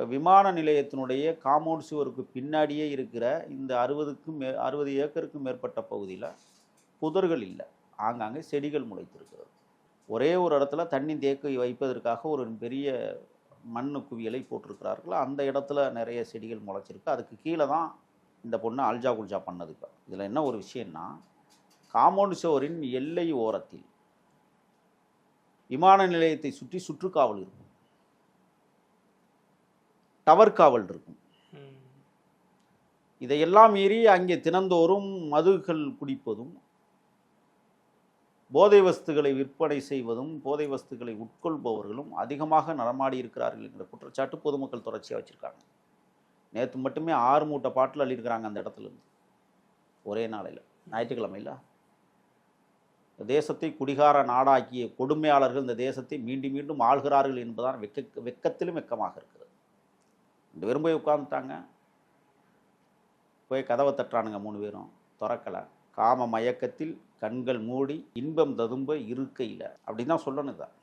இப்போ விமான நிலையத்தினுடைய காம்பவுண்ட் சுவருக்கு பின்னாடியே இருக்கிற இந்த அறுபதுக்கும் மே அறுபது ஏக்கருக்கும் மேற்பட்ட பகுதியில் புதர்கள் இல்லை. ஆங்காங்கே செடிகள் முளைத்திருக்கிறது. ஒரே ஒரு இடத்துல தண்ணி தேக்கி வைப்பதற்காக ஒரு பெரிய மண் குவியலை போட்டிருக்கிறார்கள். அந்த இடத்துல நிறைய செடிகள் முளைச்சிருக்கு. அதுக்கு கீழே தான் இந்த பொண்ணு அல்ஜா குல்ஜா பண்ணதுக்கு. இதில் என்ன ஒரு விஷயம்னா காம்பவுண்ட் சுவரின் எல்லை ஓரத்தில் விமான நிலையத்தை சுற்றி சுற்றுக்காவல் இருக்கும். டவர் காவல் இருக்கும். இதையெல்லாம் மீறி அங்கே தினந்தோறும் மதுகள் குடிப்பதும் போதை வஸ்துகளை விற்பனை செய்வதும் போதை வஸ்துகளை உட்கொள்பவர்களும் அதிகமாக நடமாடி இருக்கிறார்கள் என்கிற குற்றச்சாட்டு பொதுமக்கள் தொடர்ச்சியாக வச்சுருக்காங்க. நேற்று மட்டுமே ஆறு மூட்டை பாட்டில் அள்ளியிருக்கிறாங்க அந்த இடத்துல இருந்து ஒரே நாளையில். ஞாயிற்றுக்கிழமையில். தேசத்தை குடிகார நாடாக்கிய கொடுமையாளர்கள் இந்த தேசத்தை மீண்டும் மீண்டும் ஆள்கிறார்கள் என்பதுதான் வெக்க வெக்கத்திலும் வெக்கமாக இருக்கிறது. ரெண்டு பேரும் போய் உட்காந்துட்டாங்க போய் கதவை தட்டுறானுங்க மூணு பேரும். திறக்கலை. காம மயக்கத்தில் கண்கள் மூடி இன்பம் ததும்ப இருக்கையில். அப்படி தான் சொல்லணும் இதை.